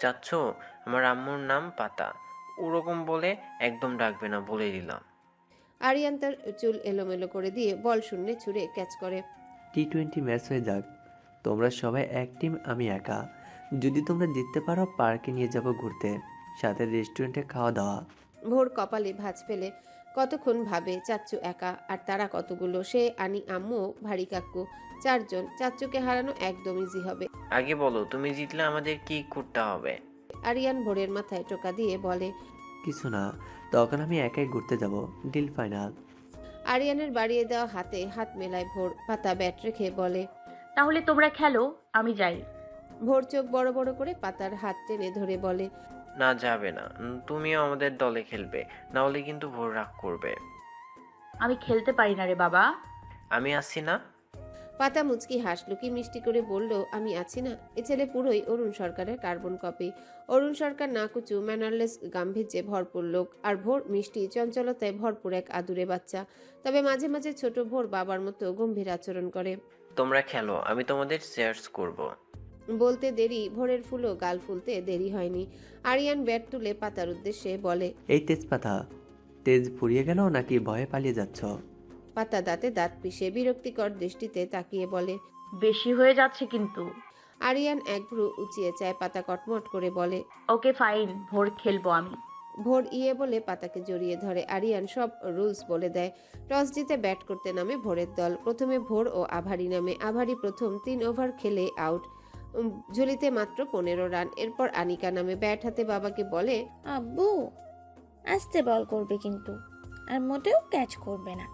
চাচ্ছ? আমার আম্মুর নাম পাতা। ওরকম বলে একদম ডাকবে না বলে দিলাম। আরিয়ান তার চুল এলোমেলো করে দিয়ে বল শূন্যে ছুঁড়ে ক্যাচ করে। টি টোয়েন্টি ম্যাচ হয়ে যাক। তোমরা সবাই এক টিম আমি একা। যদি তোমরা জিততে পারো পার্কে নিয়ে যাব ঘুরতে। সাথে রেস্টুরেন্টে খাওয়া দাওয়া। ভোর কপালে ভাঁজ ফেলে কতক্ষণ ভাবে চাচ্চু একা? আর তারা কতগুলো? সে আনি আম্মু ভারী কাক্কু চারজন। চাচ্চুকে হারানো একদম ইজি হবে। আগে বলো তুমি জিতলে আমাদের কি করতে হবে? আরিয়ান ভোরের মাথায় টোকা দিয়ে বলে কিছু না তখন আমি একাই ঘুরতে যাব। Deal final. আরিয়ানের বাড়িয়ে দেওয়া হাতে হাত মেলায় ভোর পাতা ব্যাট রেখে বলে তাহলে তোমরা খেলো আমি যাই। ভোর চোখ বড় বড় করে পাতার হাত টেনে ধরে বলে না যাবে না। তুমিও আমাদের দলে খেলবে। না হলে কিন্তু ভোর রাগ করবে। আমি খেলতে পারি না রে বাবা। আমি আসছি না? পাতা মুচকি হাসলো কি মিষ্টি করে বলল আমি আছি না। এ ছেলে পুরোই অরুণ সরকারের কার্বন কপি। অরুণ সরকার নাকুচু ম্যানারলেস গাম্ভীর্যে ভরপুর লোক আর ভোর মিষ্টি চঞ্চলতায় ভরপুর এক আদুরে বাচ্চা। তবে মাঝে মাঝে ছোট ভোর বাবার মতো গম্ভীর আচরণ করে। তোমরা খেলো আমি তোমাদের শেয়ার্স করব। বলতে দেরি ভোরের ফুলও গাল ফুলতে দেরি হয়নি। আরিয়ান ব্যাট তুলে পাতার উদ্দেশ্যে বলে এই তেজপাতা তেজ ফুরিয়ে গেল নাকি ভয়ে পালিয়ে যাচ্ছ? পাতা দাঁতে দাঁত পিষে বিরক্তিকর দৃষ্টিতে তাকিয়ে বলে বেশি হয়ে যাচ্ছে কিন্তু। আরিয়ান এক ভ্রু উঁচিয়ে চায় পাতা কটমট করে বলে ওকে ফাইন ভোর খেলব আমি। ভোর ইয়ে বলে পাতাকে জড়িয়ে ধরে আরিয়ান সব রুলস বলে দেয়। টস জিতে ব্যাট করতে নামে ভোরের দল। প্রথমে ভোর ও আভারি নামে আভারি প্রথম তিন ওভার খেলে আউট। ঝুলিতে মাত্র পনেরো রান। এরপর আনিকা নামে ব্যাট হাতে বাবাকে বলে আব্বু আস্তে বল করবে কিন্তু আর মোটেও ক্যাচ করবে না।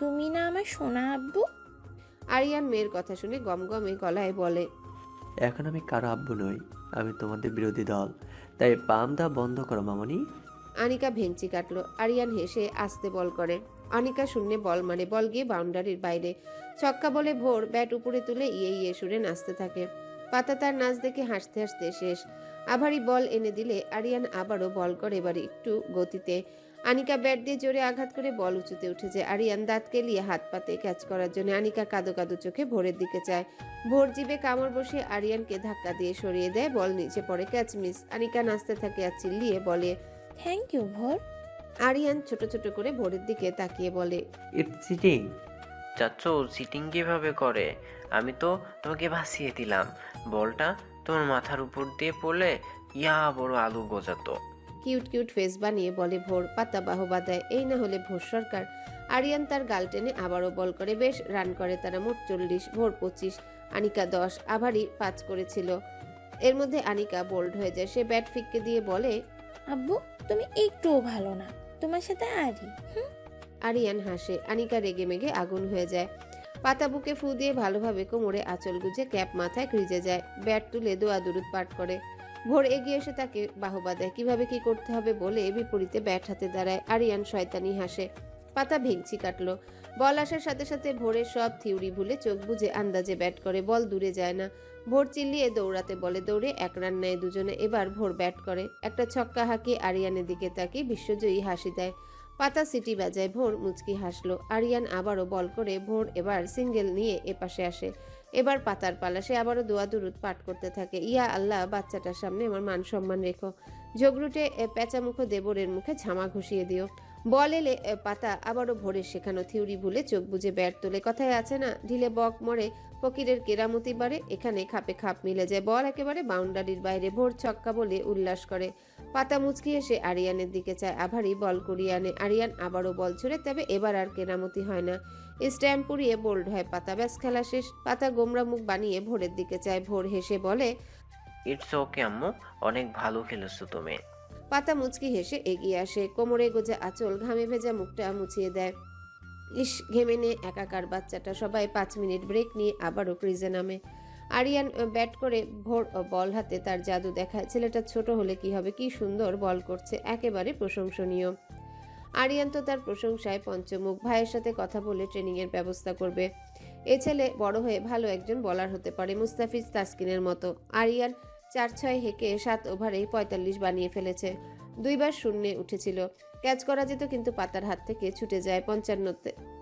তুমি না আমার সোনা আব্বু? আরিয়ান মেয়ের কথা শুনে গমগমে গলায় বলে এখন আমি কারও আব্বু নই আমি তোমাদের বিরোধী দল। তাই পাম দা বন্ধ করো মামনি। আনিকা ভেঞ্চি কাটলো। আরিয়ান হেসে আস্তে বল করে। আনিকা শূন্যে বল মারে বল গিয়ে বাউন্ডারির বাইরে। ছক্কা বলে ভোর ব্যাট উপরে তুলে ইয়ে ইয়ে সুরে নাচতে থাকে। পাতা তার নাচ দেখে হাসতে হাসতে শেষ। আভারি বল এনে দিলে আরিয়ান আবারও বল করে এবারে একটু গতিতে। আনিকা ব্যাট দিয়ে জোরে আঘাত করে বল উঁচুতে উঠেছে আরিয়ান দাঁত কেলিয়ে হাত পাতে ক্যাচ করার জন্য আনিকা কাদো কাদো চোখে ভোরের দিকে চায় ভোর জিবে কামড় বসে আরিয়ানকে ধাক্কা দিয়ে সরিয়ে দেয় বল নিচে পড়ে ক্যাচ মিস। আনিকা নাচতে থাকে আর চিল্লিয়ে বলে থ্যাংক ইউ ভোর। আরিয়ান ছোট ছোট করে ভোরের দিকে তাকিয়ে বলে ইটস চিটিং চাচ্ছ সিটিং কীভাবে করে? আমি তো তোমাকে ভাসিয়ে দিলাম। বলটা তোমার মাথার উপর দিয়ে পড়লে ইয়া বড় আলু গজাতো। কিউট কিউট ফেস বানিয়ে বলে ভোর পাতা বাহবা দেয় এই না হলে ভোর সরকার। আরিয়ান তার গাল টেনে আবারও বল করে বেশ রান করে তারা মোট চল্লিশ ভোর পঁচিশ। আনিকা দশ আভারি পাঁচ করেছিল। এর মধ্যে আনিকা বোল্ড হয়ে যায়। সে ব্যাট ফিককে দিয়ে বলে আব্বু তুমি একটুও ভালো না। তোমার সাথে আরি হুম? আরিয়ান হাসে। আনিকা রেগে মেগে আগুন হয়ে যায়। পাতা বুকে ফু দিয়ে ভালোভাবে কোমরে আঁচল গুজে ক্যাপ মাথায় ক্রিজে যায়। ব্যাট তুলে দোয়া দুরুদ পাঠ করে। ভোর এগিয়ে এসে তাকে বাহবা দেয়। কীভাবে কি করতে হবে বলে বিপরীতে ব্যাট হাতে দাঁড়ায়। আরিয়ান শয়তানি হাসে। পাতা ভেঙচি কাটলো। বল আসার সাথে সাথে ভোরের সব থিওরি ভুলে চোখ বুঝে আন্দাজে ব্যাট করে। বল দূরে যায় না। ভোর চিল্লিয়ে দৌড়াতে বলে, দৌড়ে এক রান নেয় দুজনে। এবার ভোর ব্যাট করে। একটা ছক্কা হাঁকিয়ে আরিয়ানের দিকে তাকিয়ে বিশ্বজয়ী হাসি দেয়। পাতা সিটি বাজায় ভোর মুচকি হাসলো। আরিয়ান আবারও বল করে ভোর এবার সিঙ্গেল নিয়ে এপাশে আসে। এবার পাতার পালা, সে আবারও দোয়া দুরুদ পাঠ করতে থাকে। ইয়া আল্লাহ, বাচ্চাটার সামনে আমার মান সম্মান রেখো। ঝগড়ুটে প্যাঁচামুখো দেবরের মুখে ঝামা ঘুষিয়ে দিও। বল এলে পাতা আবারও ভোরের শেখানো থিওরি ভুলে চোখ বুঝে ব্যাট তোলে কথায় আছে না, ঢিলে বক মরে, ফকিরের কেরামতি বাড়ে, এখানে খাপে খাপ মিলে যায়। বল একেবারে বাউন্ডারির বাইরে, ভোর ছক্কা বলে উল্লাস করে। পাতা মুচকি এসে আরিয়ানের দিকে চায় আভারই বল করিয়ে আনে। আরিয়ান আবারও বল ছুড়ে, তবে এবার আর কেরামতি হয় না। স্ট্যাম্প পুড়িয়ে বোল্ড হয় পাতা, ব্যাস খেলা শেষ। পাতা গোমরা মুখ বানিয়ে ভোরের দিকে চায়, ভোর হেসে বলে ইটস ওকে আম্মু, অনেক ভালো খেলেছো তুমি। পাতা মুচকি হেসে এগিয়ে আসে। কোমরে গোজে আঁচল, ঘামে ভেজা মুখটা মুছিয়ে দেয়। ইস, ঘেমে নে একাকার বাচ্চাটা সবাই পাঁচ মিনিট ব্রেক নিয়ে আবারও ক্রিজে নামে। আরিয়ান ব্যাট করে ভোর বল হাতে তার জাদু দেখায়। ছেলেটা ছোট হলে কি হবে? কি সুন্দর বল করছে। একেবারে প্রশংসনীয়। আরিয়ান তো তার প্রশংসায় পঞ্চমুখ। ভাইয়ের সাথে কথা বলে ট্রেনিংয়ের ব্যবস্থা করবে। এ ছেলে বড় হয়ে ভালো একজন বলার হতে পারে, মুস্তাফিজ তাসকিনের মতো। আরিয়ান চার ছয় হেঁকে সাত ওভারে পঁয়তাল্লিশ বানিয়ে ফেলেছে। দুইবার শূন্যে উঠেছিল। ক্যাচ করা যেত কিন্তু পাতার হাত থেকে ছুটে যায় পঞ্চান্ন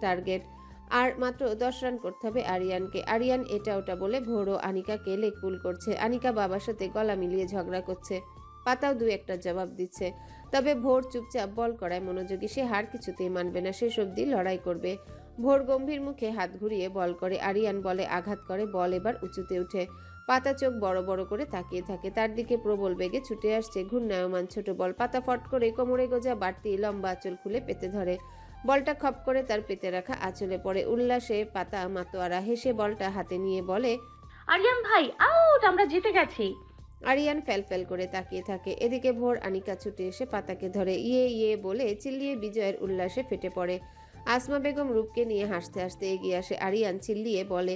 টার্গেট। আর মাত্র দশ রান করতে হবে আরিয়ানকে। আরিয়ান এটা ওটা বলে ভোর ও আনিকাকে লেকপুল করছে। আনিকা বাবার সাথে গলা মিলিয়ে ঝগড়া করছে। পাতাও দু একটা জবাব দিচ্ছে। তবে ভোর চুপচাপ বল করায় মনোযোগী সে হার কিছুতেই মানবে না। শেষ অবধি লড়াই করবে। ভোর গম্ভীর মুখে হাত ঘুরিয়ে বল করে। আরিয়ান বলে আঘাত করে। বল এবার উঁচুতে উঠে। পাতা চোখ বড় বড় করে তাকিয়ে থাকে। তার দিকে প্রবল বেগে ছুটে আসছে ঘূর্ণায়মান ছোট বল। পাতা ফট করে কোমরে গোজা বাড়তি লম্বা আঁচল খুলে পেতে ধরে। বলটা খপ করে তার পেতে রাখা আঁচলে পড়ে। উল্লাসে পাতা মাতোয়ারা হেসে বলটা হাতে নিয়ে বলে আরিয়ান ভাই আউট আমরা জিতে গেছি। আরিয়ান ফ্যাল করে তাকিয়ে থাকে। এদিকে ভোর আনিকা ছুটে এসে পাতাকে ধরে ইয়ে ইয়ে বলে চিল্লিয়ে বিজয়ের উল্লাসে ফেটে পড়ে। আসমা বেগম রূপকে নিয়ে হাসতে হাসতে এগিয়ে আসে। আরিয়ান চিল্লিয়ে বলে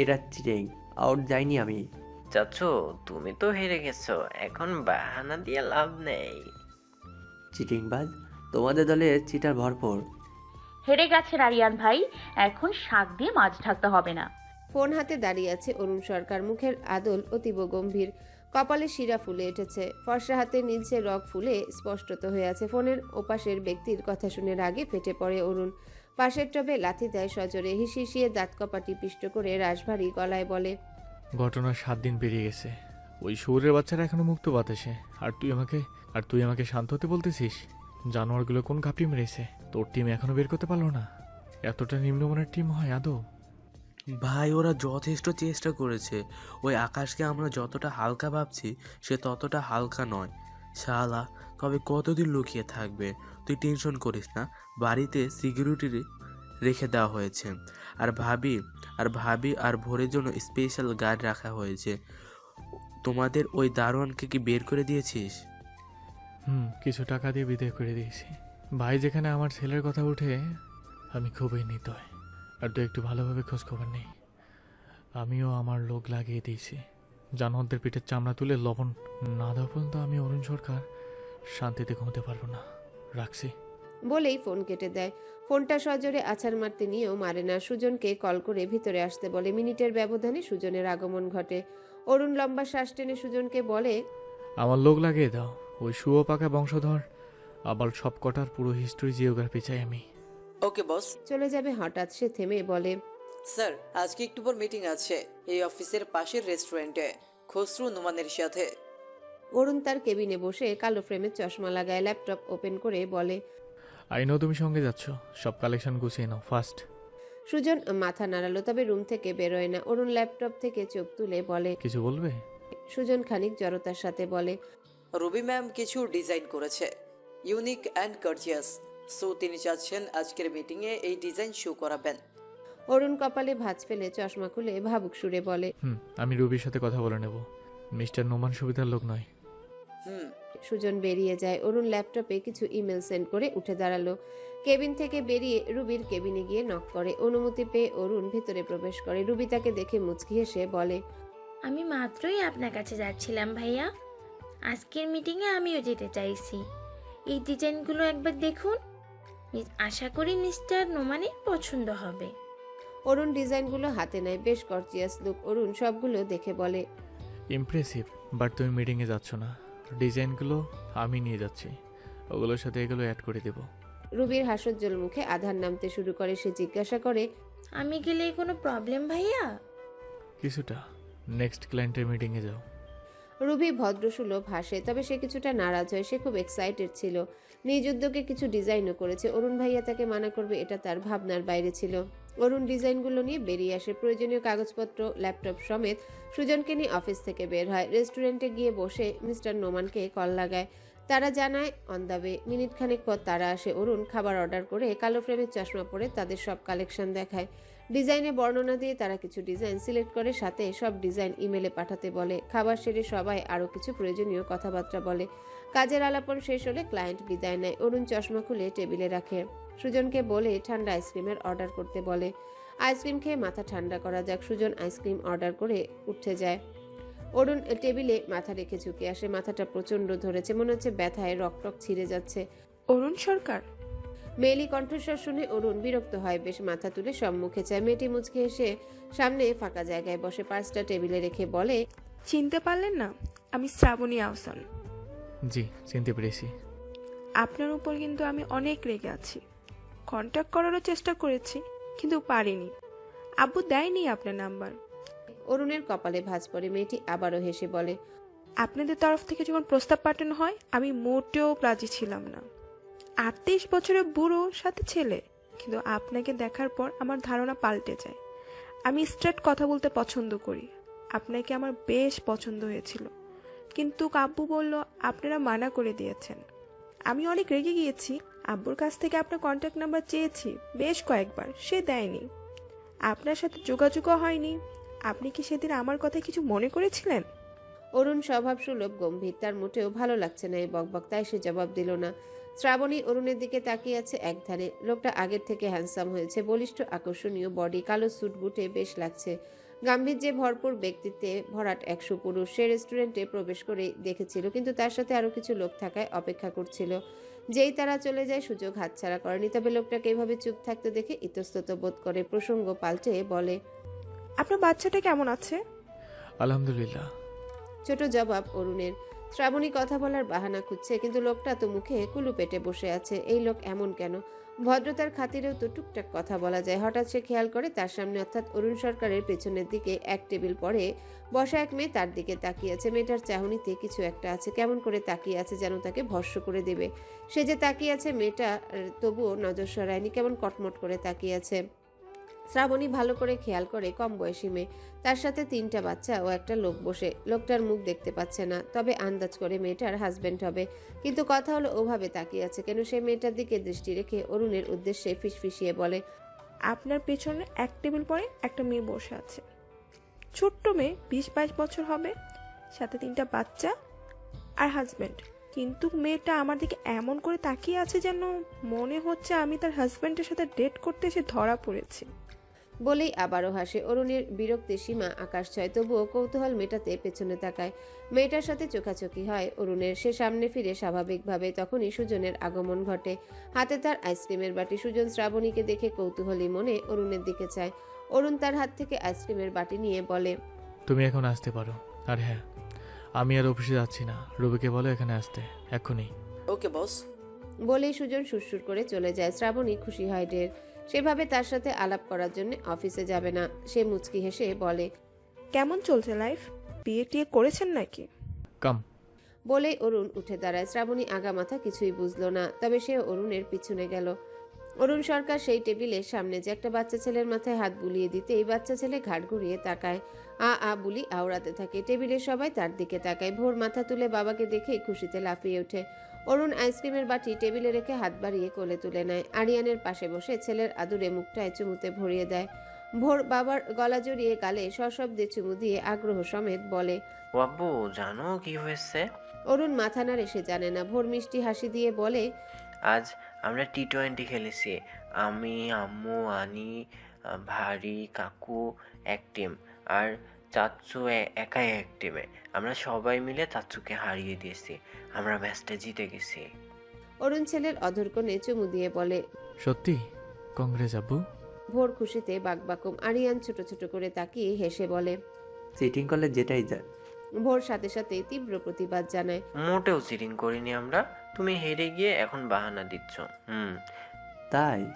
এটা চিটিং আউট যাইনি আমি। চাচু তুমি তো হেরে গেছো এখন বাহানা দিয়ে লাভ নেই। চিটিংবাজ তোমাদের দলে চিটার ভরপুর। হেরে গেছেন আরিয়ান ভাই এখন শাক দিয়ে মাছ ঢাকতে হবে না। ফোন হাতে দাঁড়িয়ে আছে অরুণ সরকার মুখের আদল অতীব গম্ভীর। কপালে শিরা ফুলে উঠেছে ফর্সা হাতে নীলছে রগ ফুলে স্পষ্টত হয়ে আছে। ফোনের ওপাশের ব্যক্তির কথা শুনে রাগে ফেটে পড়ে অরুণ। পাশের টবে লাথি দেয় সজরে হিসিয়ে দাঁত কপাটি পিষ্ট করে রাশভারী গলায় বলে ঘটনার সাত দিন পেরিয়ে গেছে। ওই শহরের বাচ্চারা এখনও মুক্ত বাতাসে। আর তুই আমাকে, আর তুই আমাকে শান্ত হতে বলতেছিস? জানোয়ারগুলো কোন ঘাপটি মেরেছে? তোর টিম এখনও বের করতে পারল না। এতটা নিম্নমানের টিম হয় আদৌ? ভাই, ওরা যথেষ্ট চেষ্টা করেছে। ওই আকাশকে আমরা যতটা হালকা ভাবছি, সে ততটা হালকা নয়। শালা, তবে কতদিন লুকিয়ে থাকবে? তুই টেনশন করিস না। বাড়িতে সিকিউরিটি রেখে দেওয়া হয়েছে। আর ভাবি আর ভাবি আর ভোরের জন্য স্পেশাল গার্ড রাখা হয়েছে। তোমাদের ওই দারোয়ানকে কি বের করে দিয়েছিস? হুম, কিছু টাকা দিয়ে বিদায় করে দিয়েছি। ভাই যেখানে আমার ছেলের কথা উঠে, আমি খুবই নিতয় আর তো একটু ভালোভাবে খোঁজ খবর নেই। আমিও আমার লোক লাগিয়ে দিয়েছি। জানোয়ারদের পিঠের চামড়া তুলে লবণ না দেওয়া পর্যন্ত আমি অরুণ সরকার শান্তিতে ঘুমোতে পারব না। রাখছি। বলেই ফোন কেটে দেয়। ফোনটা সজোরে আছাড় মারতে নিয়েও মারে না। সুজনকে কল করে ভিতরে আসতে বলে। মিনিটের ব্যবধানে সুজনের আগমন ঘটে। অরুণ লম্বা শ্বাস টেনে সুজনকে বলে আমার লোক লাগিয়ে দাও। ওই শুয়ো পাকা বংশধর। আবার সব কটার পুরো হিস্ট্রি জিওগ্রাফি চাই আমি। ওকে বস চলে যাবে হঠাৎ। সে থেমে বলে স্যার আজকে একটু পর মিটিং আছে। এই অফিসের পাশের রেস্টুরেন্টে খসরু নুমানের সাথে। অরুণ তার কেবিনে বসে কালো ফ্রেমের চশমা লাগায়। ল্যাপটপ ওপেন করে বলে আই নো তুমি সঙ্গে যাচ্ছ। সব কালেকশন গুছিয়ে নাও ফার্স্ট সুজন মাথা নাড়ালো তবে রুম থেকে বেরোয় না। অরুণ ল্যাপটপ থেকে চোখ তুলে বলে কিছু বলবে? সুজন খানিক জড়তার সাথে বলে রবি ম্যাম কিছু ডিজাইন করেছে। ইউনিক অ্যান্ড গর্জিয়াস সো তিনি চাচ্ছেন আজকের মিটিংয়ে এই ডিজাইন শো করাবেন। অরুণ কপালে ভাঁজ ফেলে চশমা খুলে ভাবুক সুরে বলে হুম আমি রবির সাথে কথা বলে নেব। মিস্টার নোমান সুবিধার লোক নয়। হুম সুজন বেরিয়ে যায়। অরুণ ল্যাপটপে কিছু ইমেল সেন্ড করে উঠে দাঁড়াল। কেবিন থেকে বেরিয়ে রুবির কেবিনে গিয়ে নক করে। অনুমতি পেয়ে অরুণ ভিতরে প্রবেশ করে। রুবি তাকে দেখে মুচকি হেসে বলে আমি মাত্রই আপনার কাছে যাচ্ছিলাম ভাইয়া। আজকের মিটিংয়ে আমিও যেতে চাইছি। এই ডিজাইনগুলো একবার দেখুন। আশা করি মিস্টার নোমানের পছন্দ হবে। অরুণ ডিজাইনগুলো হাতে নেয়। বেশ গর্জিয়াস লুক অরুণ সবগুলো দেখে বলে ইমপ্রেসিভ বাট তুমি মিটিংয়ে যাচ্ছ না। ডিজাইনগুলো আমি নিয়ে যাচ্ছি। ওগুলোর সাথে এগুলো অ্যাড করে দেবো। রুবির হাসজ্জ্বল মুখে আধার নামতে শুরু করে সে জিজ্ঞাসা করে আমি গেলে কোনো প্রবলেম ভাইয়া? কিছুটা। নেক্সট ক্লায়েন্টের মিটিংয়ে যাও। রুবি ভদ্রসুলভ হাসে তবে সে কিছুটা নারাজ হয় সে খুব এক্সাইটেড ছিল। নিজ উদ্যোগে কিছু ডিজাইনও করেছে। অরুণ ভাইয়া তাকে মানা করবে এটা তার ভাবনার বাইরে ছিল। অরুণ ডিজাইনগুলো নিয়ে বেরিয়ে আসে প্রয়োজনীয় কাগজপত্র, ল্যাপটপ সমেত। সুজনকে নিয়ে অফিস থেকে বের হয়। রেস্টুরেন্টে গিয়ে বসে মিস্টার নোমানকে কল লাগায়। তারা জানায়, অন দ্য ওয়ে। মিনিট খানেক পর তারা আসে। অরুণ খাবার অর্ডার করে কালো ফ্রেমের চশমা পরে তাদের সব কালেকশন দেখায়। ডিজাইনে বর্ণনা দিয়ে তারা কিছু ডিজাইন সিলেক্ট করে, সাথে সব ডিজাইন ইমেলে পাঠাতে বলে। খাবার সেরে সবাই আরও কিছু প্রয়োজনীয় কথাবার্তা বলে। কাজের আলাপন শেষ হলে ক্লায়েন্ট বিদায় নেয়। অরুণ চশমা খুলে টেবিলে রাখে। সুজনকে বলে ঠান্ডা আইসক্রিমের অর্ডার করতে বলে। আইসক্রিম খেয়ে মাথা ঠান্ডা করা যাক সুজন আইসক্রিম অর্ডার করে উঠতে যায়। অরুণ টেবিলে মাথা রেখে ঝুঁকে আসে মাথাটা প্রচণ্ড ধরেছে মনে হচ্ছে ব্যথায় রকটক ছিঁড়ে যাচ্ছে। অরুণ সরকার? মেয়েলি কণ্ঠস্বর শুনে অরুণ বিরক্ত হয় বেশ মাথা তুলে সম্মুখে চায় মেয়েটি মুচকে এসে সামনে ফাঁকা জায়গায় বসে পাঁচটা টেবিলে রেখে বলে চিনতে পারলেন না? আমি শ্রাবণী আহসান। জি চিনতে পেরেছি। আপনার উপর কিন্তু আমি অনেক রেগে আছি। কন্ট্যাক্ট করারও চেষ্টা করেছি কিন্তু পারিনি। আব্বু দেয়নি আপনার নাম্বার। অরুণের কপালে ভাঁজ পড়ে মেয়েটি আবারও হেসে বলে আপনাদের তরফ থেকে যখন প্রস্তাব পাঠানো হয় আমি মোটেও রাজি ছিলাম না। আটত্রিশ বছরের বুড়ো সাথে ছেলে কিন্তু আপনাকে দেখার পর আমার ধারণা পাল্টে যায়। আমি স্ট্রেট কথা বলতে পছন্দ করি। আপনাকে আমার বেশ পছন্দ হয়েছিল। কিন্তু আব্বু বলল আপনারা মানা করে দিয়েছেন। আমি অনেক রেগে গিয়েছি আব্বুর কাছ থেকে আপনার কন্ট্যাক্ট নাম্বার চেয়েছি, বেশ কয়েকবার, সে দেয়নি। আপনার সাথে যোগাযোগও হয়নি। আপনি কি সেদিন আমার কথা কিছু মনে করেছিলেন? অরুণ স্বভাব সুলভ গম্ভীর, তার মোটেও ভালো লাগছে না এই বকবক, তাই সে জবাব দিল না। শ্রাবণী অরুণের দিকে তাকিয়ে আছে একধারে। লোকটা আগের থেকে হ্যান্ডসাম হয়েছে, বলিষ্ঠ আকর্ষণীয় বডি কালো স্যুট বুটে বেশ লাগছে। গাম্ভীর্যে ভরপুর ব্যক্তিত্বে ভরাট একশো পুরুষ সে রেস্টুরেন্টে প্রবেশ করে দেখেছিল কিন্তু তার সাথে আরও কিছু লোক থাকায় অপেক্ষা করছিল। যেই তারা চলে যায় সুযোগ হাতছাড়া করেনি তবে লোকটাকে এভাবে চুপ থাকতে দেখে ইতস্তত বোধ করে প্রসঙ্গ পাল্টে বলে আপনার বাচ্চাটা কেমন আছে? আলহামদুলিল্লাহ। ছোট জবাব অরুণের। শ্রাবণী কথা বলার বাহানা খুঁজছে কিন্তু লোকটা তো মুখে কুলু পেটে বসে আছে এই লোক এমন কেন? ভদ্রতার খাতিরেও তো টুকটাক কথা বলা যায়। হঠাৎ সে খেয়াল করে তার সামনে অর্থাৎ অরুণ সরকারের পেছনের দিকে এক টেবিল পরে বসা এক মেয়ে তার দিকে তাকিয়ে আছে। মেয়েটার চাহনিতে কিছু একটা আছে। কেমন করে তাকিয়ে আছে যেন তাকে ভস্য করে দেবে। সে যে তাকিয়ে আছে মেয়েটা তবুও নজর সরায়নি। কেমন কটমট করে তাকিয়ে আছে। শ্রাবণী ভালো করে খেয়াল করে কম বয়সী মেয়ে। তার সাথে তিনটা বাচ্চা ও একটা লোক বসে। লোকটার মুখ দেখতে পাচ্ছে না, তবে আন্দাজ করে মেয়েটার হাজবেন্ড হবে। কিন্তু কথা হলো ওভাবে তাকিয়ে আছে কেন সে মেয়েটার দিকে দৃষ্টি রেখে অরুণের উদ্দেশ্যে ফিসফিসিয়ে বলে, আপনার পেছনে এক টেবিল পরে একটা মেয়ে বসে আছে। ছোট্ট মেয়ে, বিশ বাইশ বছর হবে, সাথে তিনটা বাচ্চা আর হাজব্যান্ড কিন্তু মেয়েটা আমার দিকে এমন করে তাকিয়ে আছে যেন মনে হচ্ছে আমি তার হাজব্যান্ডের সাথে ডেট করতে এসে ধরা পড়েছি। বলেই আবারও হাসে। অরুণের বিরক্তি সীমা আকাশ ছয় তবুও কৌতূহল মেটাতে পেছনে তাকায়। মেয়েটার সাথে চোখাচোখি হয় অরুণের। সে সামনে ফিরে স্বাভাবিকভাবে তখনই সুজনের আগমন ঘটে। হাতে তার আইসক্রিমের বাটি। সুজন শ্রাবণীকে দেখে কৌতূহলী মনে অরুণের দিকে চায়। অরুণ তার হাত থেকে আইসক্রিমের বাটি নিয়ে বলে তুমি এখন আসতে পারো। আর হ্যাঁ আমি আর অফিসে যাচ্ছি না। রবিকে বলো এখানে আসতে এখনই ওকে বস। বলেই সুজন সুরসুর করে চলে যায়। শ্রাবণী খুশি হয় ঢের। সেভাবে তার সাথে আলাপ করার জন্য অফিসে যাবে না। সে মুচকি হেসে বলে কেমন চলছে লাইফ বিয়ে টিয়ে করেছেন নাকি? কাম। বলেই অরুণ উঠে দাঁড়ায়। শ্রাবণী আগামাথা কিছুই বুঝলো না তবে সে অরুণের পিছনে গেল। অরুণ সরকার সেই টেবিলের সামনে যে একটা বাচ্চা ছেলের মাথায় হাত বুলিয়ে দিতে এই বাচ্চা ছেলে ঘাট ঘুরিয়ে তাকায়। আ আ বুলি আওড়াতে থাকে। টেবিলের সবাই তার দিকে তাকায়। ভোর মাথা তুলে বাবাকে দেখে খুশিতে লাফিয়ে ওঠে। অরুণ আইসক্রিমের বাটি টেবিলে রেখে হাত বাড়িয়ে কোলে তুলে নেয়। আরিয়ানের পাশে বসে ছেলের আদুরে মুখটায় চুমুতে ভরিয়ে দেয়। ভোর বাবার গলা জড়িয়ে গালে সশব্দে চুমু দিয়ে আগ্রহ সমেত বলে ও আব্বু জানো কি হয়েছে? অরুণ মাথা নাড়ে সে জানে না। ভোর মিষ্টি হাসি দিয়ে বলে আজ আমরা টি টোয়েন্টি খেলেছি। আমি আম্মু আনি ভারী কাকু এক টিম। আর চাচ্চু এ- একাই এক টিমে আমরা সবাই মিলে চাচ্চুকে হারিয়ে দিয়েছি। আমরা ম্যাচটা জিতে গেছি। অরুণ ছেলের অধরকনে চুমু দিয়ে বলে সত্যি? কংগ্রেস আব্বু। ভোর খুশিতে বাকবাকুম আরিয়ান ছোট ছোট করে তাকিয়ে হেসে বলে চিটিং করলে যেটাই যায় ভোর সাথে সাথে তীব্র প্রতিবাদ জানায়। মোটেও চিটিং করিনি আমরা। তুমি হেরে গিয়ে এখন বাহানা দিচ্ছ। হুম। তাই?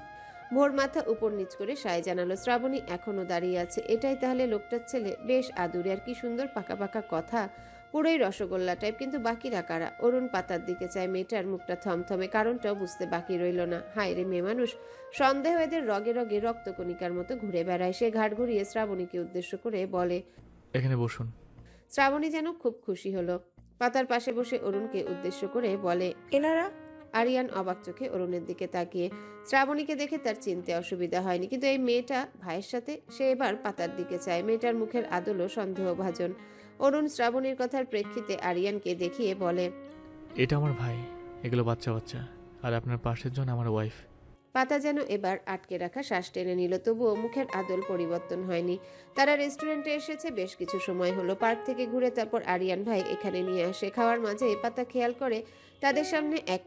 ভোর মাথা উপর নিচ করে সায় জানালো শ্রাবণী এখনও দাঁড়িয়ে আছে। এটাই তাহলে লোকটার ছেলে। বেশ আদুরে আর কি সুন্দর পাকা পাকা কথা। পুরোই রসগোল্লা টাইপ কিন্তু বাকিরা কারা? অরুণ পাতার দিকে চায় মেয়েটার মুখটা থমথমে কারণটাও বুঝতে বাকি রইল না। হায় রে মেয়ে মানুষ সন্দেহ এদের রগে রগে রক্তকণিকার মতো ঘুরে বেড়ায়। সে ঘাট ঘুরিয়ে শ্রাবণীকে উদ্দেশ্য করে বলে এখানে বসুন। শ্রাবণী যেন খুব খুশি হলো। পাতার পাশে বসে অরুণকে উদ্দেশ্য করে বলে এনারা আরিয়ান অবাক চোখে অরুণের দিকে তাকিয়ে। শ্রাবণীকে দেখে তার চিনতে অসুবিধা হয়নি কিন্তু এই মেয়েটা ভাইয়ের সাথে সে এবার পাতার দিকে চায়। মেয়েটার মুখের আদলও সন্দেহভাজন। অরুণ শ্রাবণীর কথার প্রেক্ষিতে আরিয়ানকে দেখিয়ে বলে এটা আমার ভাই এগুলো বাচ্চা বাচ্চা আর আপনার পাশের জন আমার ওয়াইফ পাতা যেন এবার আটকে রাখা শ্বাস টেনে নিল তবুও মুখের আদল পরিবর্তন হয়নি। তারা রেস্টুরেন্টে এসেছে বেশ কিছু সময় হলো পার্ক থেকে ঘুরে তারপর আরিয়ান ভাই এখানে নিয়ে আসে। খাওয়ার মাঝে পাতা খেয়াল করে তাদের সামনে এক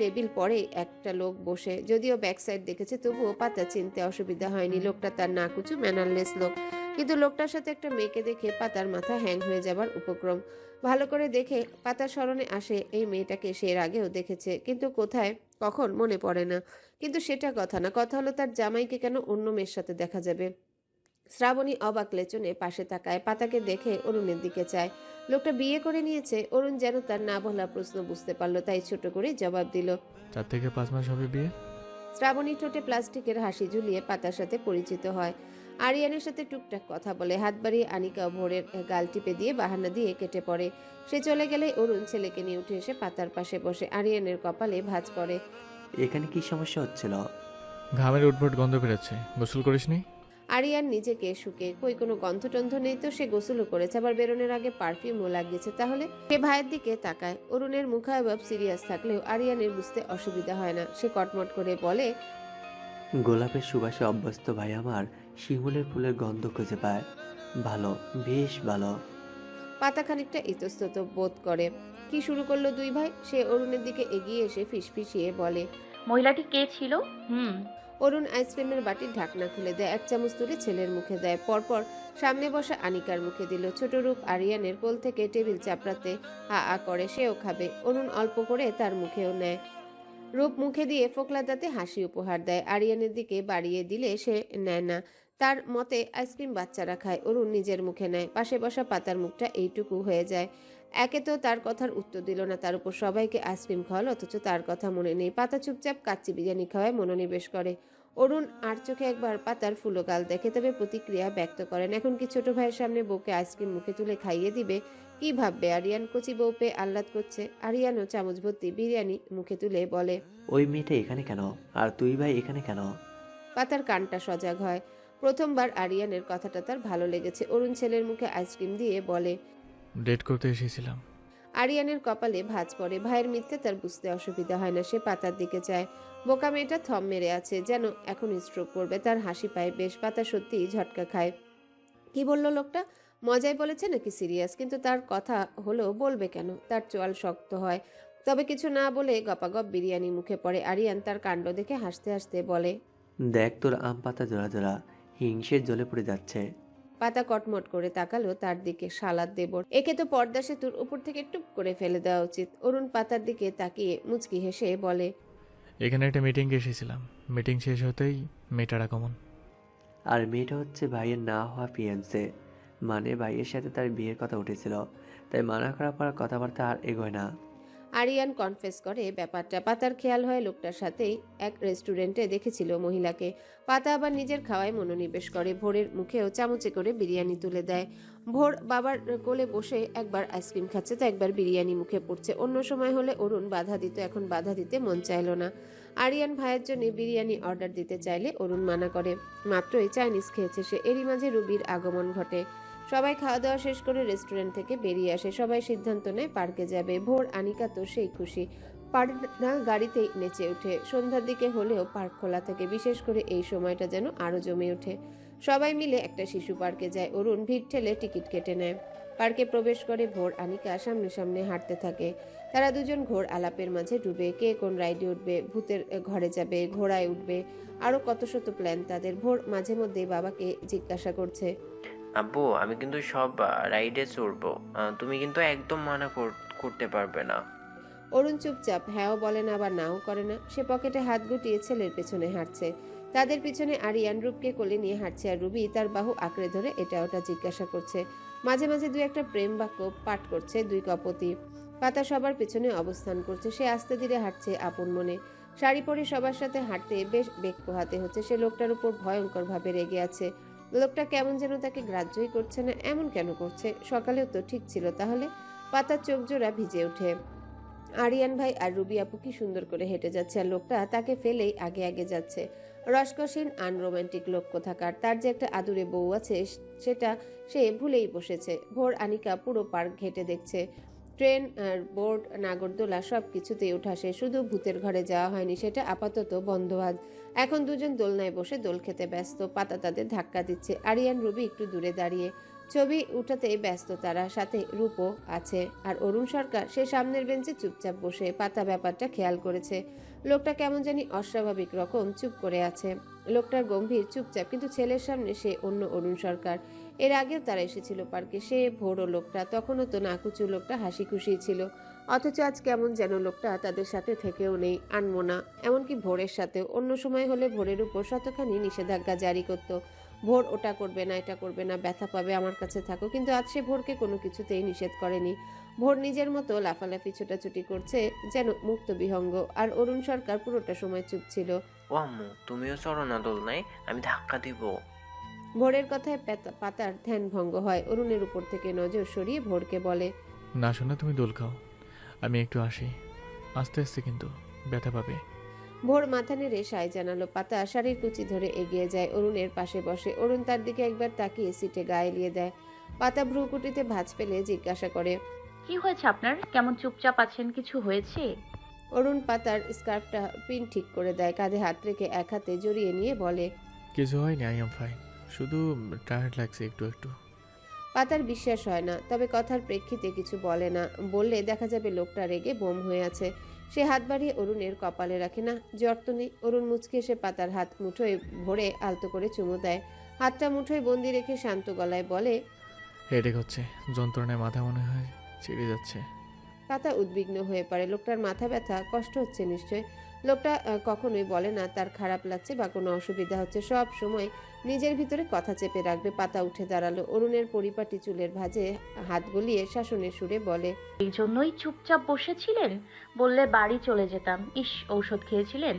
টেবিল পরে একটা লোক বসে যদিও ব্যাক সাইড দেখেছে তবুও পাতা চিনতে অসুবিধা হয়নি। লোকটা তার নাকুচু ম্যানারলেস লোক। কিন্তু লোকটার সাথে একটা মেয়েকে দেখে পাতার মাথা হ্যাং হয়ে যাবার উপক্রম। ভালো করে দেখে পাতার স্মরণে আসে এই মেয়েটাকে সে এর আগেও দেখেছে কিন্তু কোথায় কখন মনে পড়ে না। কিন্তু সেটা কথা না কথা হলো তার জামাইকে কেন অন্য মেয়ের সাথে দেখা যাবে? শ্রাবণী অবাক লেচনে পাশে তাকায় পাতাকে দেখে অরুণের দিকে চায়। লোকটা বিয়ে করে নিয়েছে অরুণ যেন তার না বলা প্রশ্ন বুঝতে পারল তাই ছোট করে জবাব দিল। চার থেকে পাঁচ মাস হবে বিয়ে? শ্রাবণী ঠোঁটে প্লাস্টিকের হাসি ঝুলিয়ে পাতার সাথে পরিচিত হয়। আরিয়ানের সাথে টুকটাক কথা বলে হাত বাড়িয়ে আনিকা ভোরের গাল টিপে দিয়ে বাহানা দিয়ে কেটে পড়ে। সে চলে গেলে অরুণ ছেলেকে নিয়ে উঠে এসে পাতার পাশে বসে আরিয়ানের কপালে ভাঁজ পড়ে। এখানে কি সমস্যা হচ্ছিল? ঘামের উঠভট গন্ধ বেরোচ্ছে। গোসল করিসনি? আরিয়ান নিজেকে শুকে কই কোনো গন্ধটন্ধ নেই তো সে গোসলও করেছে। আবার বেরোনোর আগে পারফিউমও লাগিয়েছে। তাহলে সে ভাইয়ের দিকে তাকায়। অরুণের মুখায়ভাব সিরিয়াস থাকলেও আরিয়ানের বুঝতে অসুবিধা হয় না। সে কটমট করে বলে গোলাপের সুবাসে অভ্যস্ত ভাই আমার শিমুলের ফুলের গন্ধ খুঁজে পায়। ভালো বেশ ভালো। পাতা খানিকটা ইতস্তত বোধ করে। কি শুরু করল দুই ভাই? সে অরুণের দিকে এগিয়ে এসে ফিসফিসিয়ে বলে মহিলাটি কে ছিল? হুম অরুণ আইসক্রিমের বাটির ঢাকনা খুলে দেয়, এক চামচ তুলে ছেলের মুখে দেয়। পরপর সামনে বসা আনিকার মুখে দিল। ছোট রূপ আরিয়ানের কোল থেকে টেবিল চাপড়াতে হা আ করে, সেও খাবে। অরুণ অল্প করে তার মুখেও নেয়। রূপ মুখে দিয়ে ফোকলা দাঁতে হাসি উপহার দেয়। আরিয়ানের দিকে বাড়িয়ে দিলে সে নেয় না। তার মতে আইসক্রিম বাচ্চারা খায় অরুণ নিজের মুখে নেয় পাশে বসা পাতার মুখটা এইটুকু হয়ে যায়। একে তো তার কথার উত্তর দিল না তার উপর সবাইকে আইসক্রিম খাওয়াল অথচ তার কথা মনে নেই। পাতা চুপচাপ কাচ্চি বিরিয়ানি খাওয়ায় মনোনিবেশ করে। অরুণ আর চোখে একবার পাতার ফুলো গাল দেখে তবে প্রতিক্রিয়া ব্যক্ত করেন এখন কি ছোট ভাইয়ের সামনে বউকে আইসক্রিম মুখে তুলে খাইয়ে দিবে? কি ভাববে? আরিয়ান কচি বউ পেয়ে আহ্লাদ করছে। আরিয়ানও চামচ ভর্তি বিরিয়ানি মুখে তুলে বলে ওই মেয়েটা এখানে কেন? আর তুই ভাই এখানে কেন? পাতার কানটা সজাগ হয়। প্রথমবার আরিয়ানের কথাটা তার ভালো লেগেছে। অরুণ ছেলের মুখে আইসক্রিম দিয়ে বলে ডেট করতে এসেছিলাম। আরিয়ানের কপালে ভাঁজ পড়ে। ভাইয়ের মিথ্যে তার বুঝতে অসুবিধা হয় না সে পাতার দিকে চায় বোকা মেয়েটা থম মেরে আছে যেন এখন স্ট্রোক করবে। তার হাসি পায় বেশ পাতা সত্যিই ঝটকা খায়। কি বলল লোকটা? মজায় বলেছে নাকি সিরিয়াস কিন্তু তার কথা হলো বলবে কেন? তার চোয়াল শক্ত হয়। তবে কিছু না বলে গপাগপ বিরিয়ানি মুখে পড়ে। আরিয়ান তার কাণ্ড দেখে হাসতে হাসতে বলে দেখ তোর আম পাতা জোড়া জোড়া। হিংসের জলে পড়ে যাচ্ছে। পাতা কটমট করে তাকালো তার দিকে সালাদ দেবর। একে তো পর্দা সেতুর উপর থেকে টুপ করে ফেলে দেওয়া উচিত। অরুণ পাতার দিকে তাকিয়ে মুচকি হেসে বলে এখানে একটা মিটিংয়ে এসেছিলাম। মিটিং শেষ হতেই মেয়েটার আগমন। আর মেয়েটা হচ্ছে ভাইয়ের না হওয়া ফিয়ান্সে মানে ভাইয়ের সাথে তার বিয়ের কথা উঠেছিল। তাই মানা করার পর কথাবার্তা আর এগোয় না। আরিয়ান কনফেস করে, ব্যাপারটা পাতার খেয়াল হয় লোকটার সাথেই এক রেস্টুরেন্টে দেখেছিল মহিলাকে। পাতা আবার নিজের খাওয়ায় মনোনিবেশ করে, ভোরের মুখেও চামচে করে বিরিয়ানি তুলে দেয়। ভোর বাবার কোলে বসে একবার আইসক্রিম খাচ্ছে তো একবার বিরিয়ানি মুখে পড়ছে। অন্য সময় হলে অরুণ বাধা দিত, এখন বাধা দিতে মন চাইলো না। আরিয়ান ভাইয়ের জন্য বিরিয়ানি অর্ডার দিতে চাইলে অরুণ মানা করে, মাত্রই চাইনিজ খেয়েছে সে, এরই মাঝে রুবির আগমন ঘটে। সবাই খাওয়া দাওয়া শেষ করে রেস্টুরেন্ট থেকে বেরিয়ে আসে। সবাই সিদ্ধান্ত নেয় পার্কে যাবে। ভোর আনিকা তো সেই খুশি। পার্টনা গাড়িতেই নেচে ওঠে। সন্ধ্যার দিকে হলেও পার্ক খোলা থাকে। বিশেষ করে এই সময়টা যেন আরও জমে ওঠে। সবাই মিলে একটা শিশু পার্কে যায়। অরুণ ভিড় ঠেলে টিকিট কেটে নেয়। পার্কে প্রবেশ করে ভোর আনিকা সামনে সামনে হাঁটতে থাকে। তারা দুজন ঘোর আলাপের মাঝে ডুবে। কে কোন রাইডে উঠবে? ভূতের ঘরে যাবে, ঘোড়ায় উঠবে। আরও কত শত প্ল্যান তাদের। ভোর মাঝে মধ্যে বাবাকে জিজ্ঞাসা করছে আব্বু, আমি কিন্তু সব রাইডে চড়বো। তুমি কিন্তু একদম মানা কর- করতে পারবে না। অরুণ চুপচাপ হ্যাঁও বলে না আবার নাও করে না। সে পকেটে হাত গুটিয়ে ছেলের পেছনে হাঁটছে। তাদের পিছনে আরিয়ান রূপকে কোলে নিয়ে হাঁটছে আর রুবি তার বাহু আঁকড়ে ধরে এটা ওটা জিজ্ঞাসা করছে। মাঝে মাঝে দুই একটা প্রেম বাক্য পাঠ করছে দুই কপতি। পাতা সবার পেছনে অবস্থান করছে। সে আস্তে ধীরে হাঁটছে আপন মনে। শাড়ি পরে সবার সাথে হাঁটতে বেশ বেগ পোহাতে হচ্ছে। সে লোকটার উপর ভয়ঙ্কর ভাবে রেগে আছে। লোকটা কেমন যেন তাকে গ্রাহ্যই করছে না, এমন কেন করছে? সকালেও তো ঠিক ছিল তাহলে। পাতার চোখ জোড়া ভিজে ওঠে। আরিয়ান ভাই আর রুবি আপু কি সুন্দর করে হেঁটে যাচ্ছে আর লোকটা তাকে ফেলেই আগে আগে যাচ্ছে। রসকসীন আনরোমান্টিক লোক কোথাকার, তার যে একটা আদুরে বউ আছে, সেটা সে ভুলেই বসেছে। ভোর আনিকা পুরো পার্ক ঘেটে দেখছে। ট্রেন বোর্ড, নাগরদোলা সব কিছুতেই উঠাসে শুধু ভূতের ঘরে যাওয়া হয়নি, সেটা আপাতত বন্ধ আজ। এখন দুজন দোলনায় বসে দোল খেতে ব্যস্ত, পাতা তাদের ধাক্কা দিচ্ছে। আরিয়ান, রুবি একটু দূরে দাঁড়িয়ে। ছবি উঠাতে ব্যস্ত তারা, সাথে রূপও আছে। আর অরুণ সরকার, সে সামনের বেঞ্চে চুপচাপ বসে পাতা ব্যাপারটা খেয়াল করেছে। লোকটা কেমন জানি অস্বাভাবিক রকম চুপ করে আছে। লোকটার গম্ভীর, চুপচাপ, কিন্তু ছেলের সামনে সে অন্য অরুণ সরকার। এর আগেও তারা এসেছিল পার্কে। সে ভোরও লোকটা, তখনও তো নাকুচু লোকটা হাসি খুশি ছিল। অথচ আজ কেমন যেন লোকটা তাদের সাথে থেকেও নেই, আনমো না। এমনকি ভোরের সাথে অন্য সময় হলে ভোরের উপর শতখানি নিষেধাজ্ঞা জারি করত। ভোর ওটা করবে না, এটা করবে না, ব্যথা পাবে, আমার কাছে থাকো। কিন্তু আজ সে ভোরকে কোনো কিছুতেই নিষেধ করেনি। ভোর নিজের মতো লাফালাফি, ছোটাছুটি করছে, যেন মুক্ত বিহঙ্গ। আর অরুণ সরকার পুরোটা সময় চুপ ছিল। ও আম্মু, তুমিও চড়ো না দোলনায়, আমি ধাক্কা দিব। ভোরের কথায় পেতা- পাতার ধ্যান ভঙ্গ হয়। অরুণের উপর থেকে নজর সরিয়ে ভোরকে বলে না শোনা তুমি দোল খাও। আমি একটু আসি। আস্তে আস্তে কিন্তু ব্যথা পাবে। ভোর মাথা নেড়ে সায় জানালো পাতা। শাড়ির কুচি ধরে এগিয়ে যায়। অরুণের পাশে বসে। অরুণ তার দিকে একবার তাকিয়ে সিটে গায়ে এলিয়ে দেয়। পাতা ভ্রুকুটিতে ভাঁজ ফেলে জিজ্ঞাসা করে কি হয়েছে আপনার? কেমন চুপচাপ আছেন? কিছু হয়েছে? অরুণ পাতার স্কার্ফটা পিন ঠিক করে দেয়। কাঁধে হাত রেখে এক হাতে জড়িয়ে নিয়ে বলে কিছু হয়নি আই এম ফাইন। শুধু টায়ার্ড লাগছে একটু একটু। পাতার বিশ্বাস হয় না তবে কথার প্রেক্ষিতে কিছু বলে না। বললে দেখা যাবে লোকটা রেগে বোম হয়ে আছে। সে হাত বাড়িয়ে অরুণের কপালে রাখে না জ্বর তো নেই। অরুণ মুচকে এসে পাতার হাত মুঠোয় ভরে আলতো করে চুমু দেয়। হাতটা মুঠোয় বন্দি রেখে শান্ত গলায় বলে হেডেক হচ্ছে যন্ত্রণায় মাথা মনে হয় ছিঁড়ে যাচ্ছে। পাতা উদ্বিগ্ন হয়ে পড়ে। লোকটার মাথা ব্যথা কষ্ট হচ্ছে নিশ্চয়। লোকটা কখনোই বলে না তার খারাপ লাগছে বা কোনো অসুবিধা হচ্ছে। সব সময় নিজের ভিতরে কথা চেপে রাখবে পাতা উঠে দাঁড়াল। অরুণের পরিপাটি চুলের ভাঁজে হাত গলিয়ে শাসনের সুরে বলে এই জন্যই চুপচাপ বসেছিলেন? বললে বাড়ি চলে যেতাম। ইস ঔষধ খেয়েছিলেন?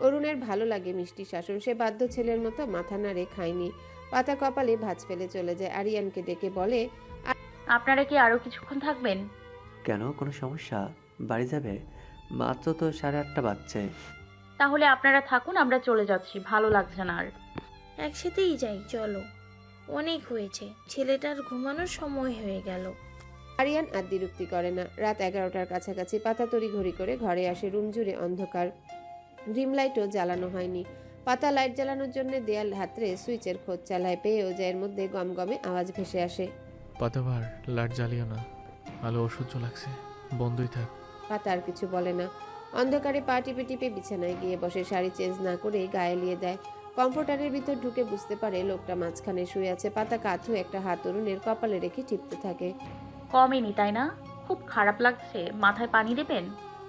অরুণের ভালো লাগে মিষ্টি শাসন। সে বাধ্য ছেলের মতো মাথা নাড়ে খায়নি। পাতা কপালে ভাঁজ ফেলে চলে যায়। আরিয়ানকে ডেকে বলে আপনারা কি আরও কিছুক্ষণ থাকবেন? কেন? কোনো সমস্যা? বাড়ি যাবে? মাত্র তো সাড়ে আটটা বাজছে। তাহলে আপনারা থাকুন আমরা চলে যাচ্ছি। ভালো লাগছে না আর। একসাথেই যাই চলো। অনেক হয়েছে ছেলেটার ঘুমানোর সময় হয়ে গেল। আরিয়ান আর বিরক্তি করে না। রাত এগারোটার কাছাকাছি পাতা তড়ি ঘড়ি করে ঘরে আসে রুম জুড়ে অন্ধকার। ড্রিম লাইটও জ্বালানো হয়নি। পাতা লাইট জ্বালানোর জন্য দেয়াল হাতরে সুইচের খোঁজ চালায় পেয়েও যায় এর মধ্যে গমগমে আওয়াজ ভেসে আসে। পাতাবার লাইট জ্বালিও না। আলো অসহ্য লাগছে। বন্ধই থাক। পাতা আর কিছু বলে না। অন্ধকারে পা টিপে টিপে বিছানায় গিয়ে বসে শাড়ি চেঞ্জ না করে গায়ে লিয়ে দেয়। কমফোর্টারের ভিতর ঢুকে বুঝতে পারে লোকটা মাঝখানে শুয়ে আছে পাতা কাঁথু একটা হাত অরুণের কপালে রেখে টিপতে থাকে। কমেনি তাই না? খুব খারাপ লাগছে। মাথায় পানি দেবেন?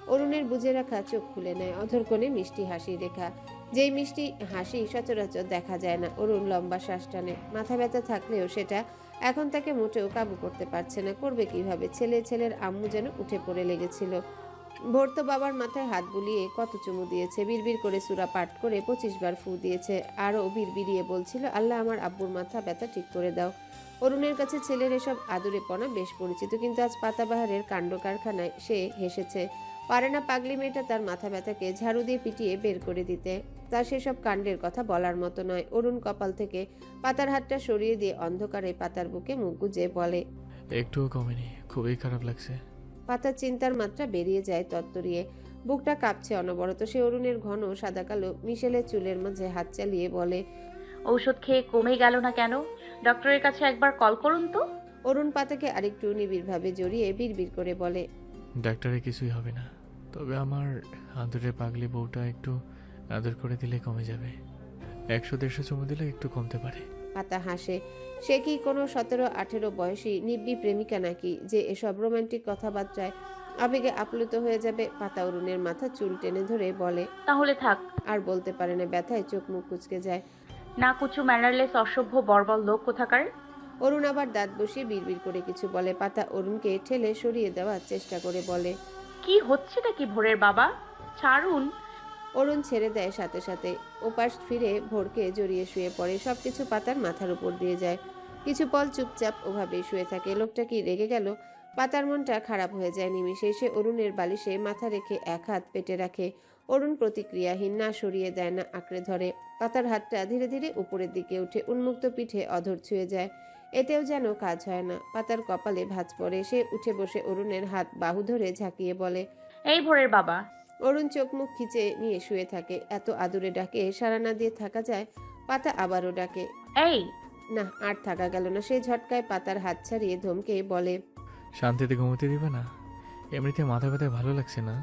অরুণের বুঝে রাখা চোখ খুলে নেয় অধর কোণে মিষ্টি হাসি রেখা। যেই মিষ্টি হাসি সচরাচর দেখা যায় না অরুণ লম্বা শ্বাস টানে। মাথা ব্যথা থাকলেও সেটা এখন তাকে মোটেও কাবু করতে পারছে না। করবে কীভাবে? ছেলে ছেলের আম্মু যেন উঠে পড়ে লেগেছিল। ভোর তো বাবার মাথায় হাত বুলিয়ে কত চুমু দিয়েছে, বিড়বিড় করে সুরা পাঠ করে পঁচিশ বার ফু দিয়েছে, আরও বিড়বিড়িয়ে বলছিল, আল্লাহ আমার আব্বুর মাথা ব্যথা ঠিক করে দাও। অরুণের কাছে ছেলের এসব আদুরেপনা বেশ পরিচিত, কিন্তু আজ পাতাবাহারের কাণ্ড কারখানায় সে হেসেছে, পারে না পাগলি মেয়েটা তার মাথা ব্যথাকে ঝাড়ু দিয়ে পিটিয়ে বের করে দিতে। তার সেসব কাণ্ডের কথা বলার মতো নয়। অরুণ কপাল থেকে পাতার হাতটা সরিয়ে দিয়ে অন্ধকারে পাতার বুকে মুখ গুজে বলে, একটুও কমেনি, খুবই খারাপ লাগছে। পাতার চিন্তার মাত্রা বেরিয়ে যায় তত্তরিয়ে বুকটা কাঁপছে অনবরত। সে অরুণের ঘন সাদা কালো মিশেলের চুলের মাঝে হাত চালিয়ে বলে ঔষধ খেয়ে কমে গেল না কেন? ডক্টরের কাছে একবার কল করুন তো। অরুণ পাতাকে আরেকটু নিবিড়ভাবে জড়িয়ে বিড়বিড় করে বলে ডাক্তারে কিছুই হবে না। তবে আমার আদরে পাগলি বউটা একটু আদর করে দিলে কমে যাবে। একশো দেড়শো চুমু দিলে একটু কমতে পারে। পাতা হাসে। সে কি কোনো সতেরো আঠেরো বয়সী নিব্বি প্রেমিকা নাকি যে এসব রোমান্টিক কথাবার্তায় আবেগে আপ্লুত হয়ে যাবে পাতা অরুণের মাথা চুল টেনে ধরে বলে তাহলে থাক। আর বলতে পারে না ব্যথায় চোখ মুখ কুচকে যায়। না কুচু ম্যানারলেস অসভ্য বর্বর লোক কোথাকার? অরুণ আবার দাঁত বসিয়ে বিড়বিড় করে কিছু বলে পাতা অরুণকে ঠেলে সরিয়ে দেওয়ার চেষ্টা করে বলে কি হচ্ছেটা কি ভোরের বাবা? ছাড়ুন। অরুণ ছেড়ে দেয় সাথে সাথে। ওপাশ ফিরে ভোরকে জড়িয়ে শুয়ে পড়ে, সবকিছু পাতার মাথার উপর দিয়ে যায়। কিছু পল চুপচাপ ওভাবেই শুয়ে থাকে। লোকটা কি রেগে গেল? পাতার মনটা খারাপ হয়ে যায় নিমিষে। সে অরুণের বালিশে মাথা রেখে এক হাত পেটে রাখে। অরুণ প্রতিক্রিয়াহীন, না সরিয়ে দেয়, না আঁকড়ে ধরে। পাতার হাতটা ধীরে ধীরে উপরের দিকে উঠে, উন্মুক্ত পিঠে অধর ছুঁয়ে যায়। এতেও যেন কাজ হয় না। পাতার কপালে ভাঁজ পড়ে। সে উঠে বসে অরুণের হাত বাহু ধরে ঝাঁকিয়ে বলে, এই ভোরের বাবা অরুণ চোখ মুখ খিচে নিয়ে শুয়ে থাকে। এত আদুরে ডাকে সারা না দিয়ে থাকা যায় পাতা আবারও ডাকে। এই! না আর থাকা গেল না। সেই ঝটকায় পাতার হাত ছাড়িয়ে ধমকে বলে শান্তিতে ঘুমোতে দিবে না? এমনিতে মাথা ব্যথায় ভালো লাগছে না?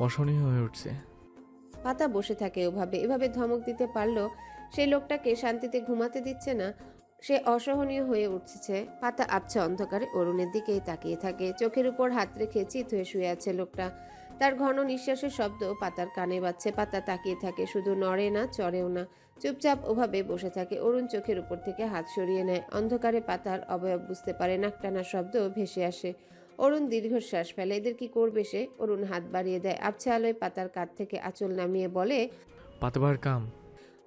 অসহনীয় হয়ে উঠছে। পাতা বসে থাকে ওভাবে। এভাবে ধমক দিতে পারল সেই লোকটাকে শান্তিতে ঘুমাতে দিচ্ছে না। সে অসহনীয় হয়ে উঠছে। পাতা আবছা অন্ধকারে অরুণের দিকেই তাকিয়ে থাকে। চোখের উপর হাত রেখে চিত হয়ে শুয়ে আছে লোকটা। তার ঘন নিঃশ্বাসের শব্দ পাতার কানে বাজছে পাতা তাকিয়ে থাকে শুধু নড়ে না চড়েও না। চুপচাপ ওভাবে বসে থাকে অরুণ চোখের উপর থেকে হাত সরিয়ে নেয়। অন্ধকারে পাতার অবয়ব বুঝতে পারে নাকটানা শব্দ ভেসে আসে। অরুণ দীর্ঘশ্বাস ফেলে এদের কি করবে সে? অরুণ হাত বাড়িয়ে দেয় আবছা আলোয় পাতার কাঁধ থেকে আঁচল নামিয়ে বলে পাতবার কাম।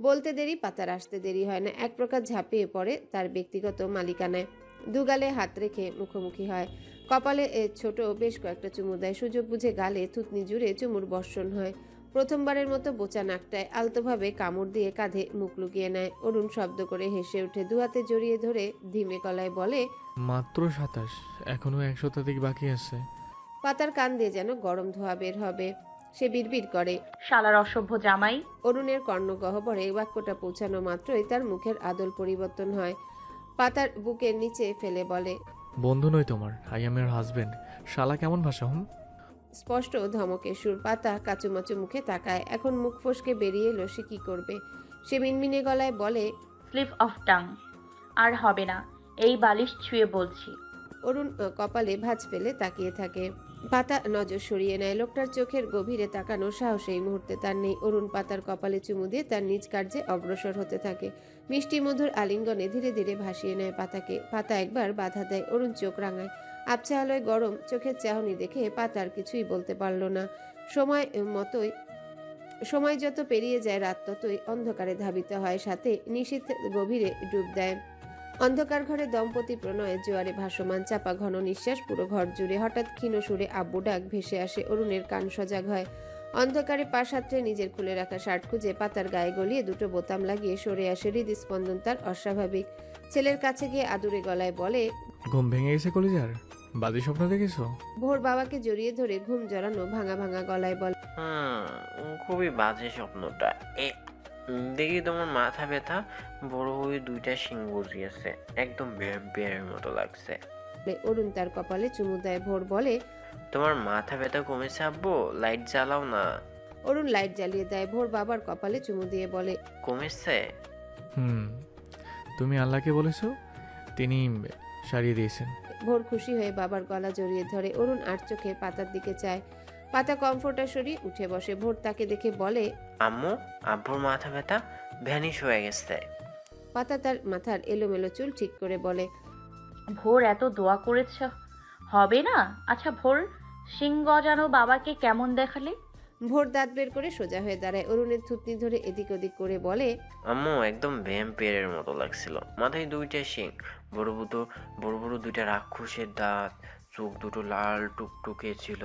বলতে দেরি পাতার আসতে দেরি হয় না। এক প্রকার ঝাঁপিয়ে পড়ে তার ব্যক্তিগত মালিকানায়। দুগালে হাত রেখে মুখোমুখি হয়। কপালে এ ছোট বেশ কয়েকটা চুমু দেয়। সুযোগ বুঝে গালে থুতনি জুড়ে চুমুর বর্ষণ হয়। প্রথমবারের মতো বোচা নাকটায় আলতোভাবে কামড় দিয়ে কাঁধে মুখ লুকিয়ে নেয়। অরুণ শব্দ করে হেসে ওঠে দুহাতে জড়িয়ে ধরে ধিমে গলায় বলে মাত্র সাতাশ এখনও এক শতাধিক বাকি আছে। পাতার কান দিয়ে যেন গরম ধোয়া বের হবে। সে বিড়বিড় করে শালার অসভ্য জামাই। অরুণের কর্ণগহ্বরে বাক্যটা পৌঁছানো মাত্রই তার মুখের আদল পরিবর্তন হয়। পাতার বুকের নিচে ফেলে বলে বন্ধু নই তোমার আই এম এর হাজবেন্ড শালা কেমন ভাষা হুম? স্পষ্ট ধমকে সুর পাতা কাচুমাচু মুখে তাকায়। এখন মুখ ফসকে বেরিয়ে এলো সে কি করবে? সে মিনমিনে গলায় বলে স্লিপ অফ টাং আর হবে না এই বালিশ ছুঁয়ে বলছি। অরুণ আহ, কপালে ভাঁজ ফেলে তাকিয়ে থাকে। পাতা নজর সরিয়ে নেয়। লোকটার চোখের গভীরে তাকানোর সাহস এই মুহূর্তে তার নেই। অরুণ পাতার কপালে চুমু দিয়ে তার নিজ কার্যে অগ্রসর হতে থাকে। মিষ্টি মধুর আলিঙ্গনে ধীরে ধীরে ভাসিয়ে নেয় পাতাকে। পাতা একবার বাধা দেয়, অরুণ চোখ রাঙায়। আবছা আলোয় গরম, চোখের চাহনি দেখে পাতার কিছুই বলতে পারল না। সময় মতোই, সময় যত পেরিয়ে যায় রাত ততই অন্ধকারে ধাবিত হয়। সাথে নিশীথ গভীরে ডুব দেয়। অন্ধকার ঘরে দম্পতি প্রণয়ে জোয়ারে ভাসমান চাপা ঘন নিঃশ্বাস পুরো ঘর জুড়ে হঠাৎ ক্ষীণ সুরে আব্বু ডাক ভেসে আসে অরুণের কান সজাগ হয়। অন্ধকারে পা সাত্রে নিজের খুলে রাখা শার্ট খুঁজে পাতার গায়ে গলিয়ে দুটো বোতাম লাগিয়ে সরে আসে হৃদস্পন্দন তার অস্বাভাবিক। ছেলের কাছে গিয়ে আদুরে গলায় বলে ঘুম ভেঙে গেছে কলিজার? বাজে স্বপ্ন দেখেছ? ভোর বাবাকে জড়িয়ে ধরে ঘুম জড়ানো ভাঙা ভাঙা গলায় বলে হুম খুবই বাজে স্বপ্নটা। এ দেখি তোমার মাথা ব্যথা বড় হয়ে দুইটা শিং গজিয়েছে একদম ভ্যাম্পিয়ারের মতো লাগছে। অরুণ তার কপালে চুমু দেয় ভোর বলে তোমার মাথা ব্যথা কমেছে আব্বু লাইট জ্বালাও না। অরুণ লাইট জ্বালিয়ে দেয় ভোর বাবার কপালে চুমু দিয়ে বলে কমেছে? হুম তুমি আল্লাহকে বলেছ তিনি সারিয়ে দিয়েছেন। ভোর খুশি হয়ে বাবার গলা জড়িয়ে ধরে অরুণ আর চোখে পাতার দিকে চায়। পাতা কমফোর্টার সরিয়ে উঠে বসে ভোর তাকে দেখে বলে আম্মু আব্বুর মাথা ব্যথা ভ্যানিশ হয়ে গেছে। পাতা তার মাথার এলোমেলো চুল ঠিক করে বলে ভোর এত দোয়া করেছ? হবে না? আচ্ছা ভোর সিং গজানো বাবাকে কেমন দেখালে? ভোর দাঁত বের করে সোজা হয়ে দাঁড়ায়। অরুণের থুতনি ধরে এদিক ওদিক করে বলে আম্মু একদম ভ্যাম্পিয়ারের মতো লাগছিল। মাথায় দুইটা শিং বড় বড় বড় বড় দুইটা রাক্ষসের দাঁত চোখ দুটো লাল টুকটুকে ছিল।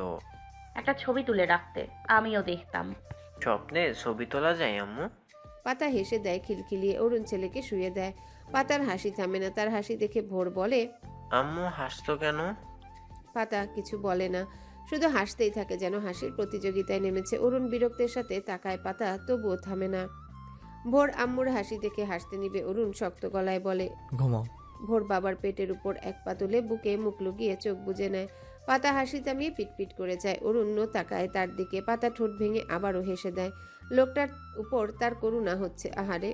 একটা ছবি তুলে রাখতে আমিও দেখতাম। স্বপ্নে ছবি তোলা যায় আম্মু? পাতা হেসে দেয় খিলখিলিয়ে। অরুণ ছেলেকে শুয়ে দেয়। পাতার হাসি থামে না তার হাসি দেখে ভোর বলে আম্মু হাসতো কেন? পাতা কিছু বলে না। শুধু হাসতেই থাকে যেন হাসির প্রতিযোগিতায় নেমেছে। অরুণ বিরক্তের সাথে তাকায় পাতা তবুও থামে না। ভোর আম্মুর হাসি দেখে হাসতে নিবে অরুণ শক্ত গলায় বলে ঘুমাও। ভোর বাবার পেটের উপর এক পা তুলে বুকে মুখ লুকিয়ে চোখ বুজে নেয়। পাতা হাসি থামিয়ে পিটপিট করে যায়। অরুণ্য তাকায় তার দিকে পাতা ঠোঁট ভেঙে আবারও হেসে দেয় লোকটার উপর তার করুণা হচ্ছে। আহারে।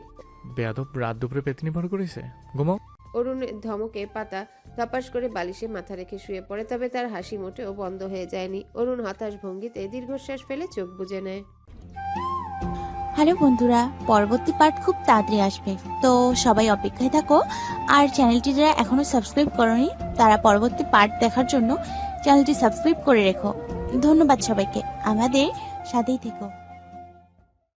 বেয়াদব রাত দুপুরে পেতনি ভর করেছে। ঘুমাও। অরুণের ধমকে পাতা ধপাস করে বালিশে মাথা রেখে শুয়ে পড়ে তবে তার হাসি মোটেও বন্ধ হয়ে যায়নি। অরুণ হতাশ ভঙ্গিতে দীর্ঘশ্বাস ফেলে চোখ বুজে নেয়। হ্যালো বন্ধুরা পরবর্তী পার্ট খুব তাড়াতাড়ি আসবে। তো সবাই অপেক্ষায় থাকো আর চ্যানেলটি যারা এখনও সাবস্ক্রাইব করনি তারা পরবর্তী পার্ট দেখার জন্য চ্যানেলটি সাবস্ক্রাইব করে রেখো। ধন্যবাদ সবাইকে। আমাদের সাথেই থেকো।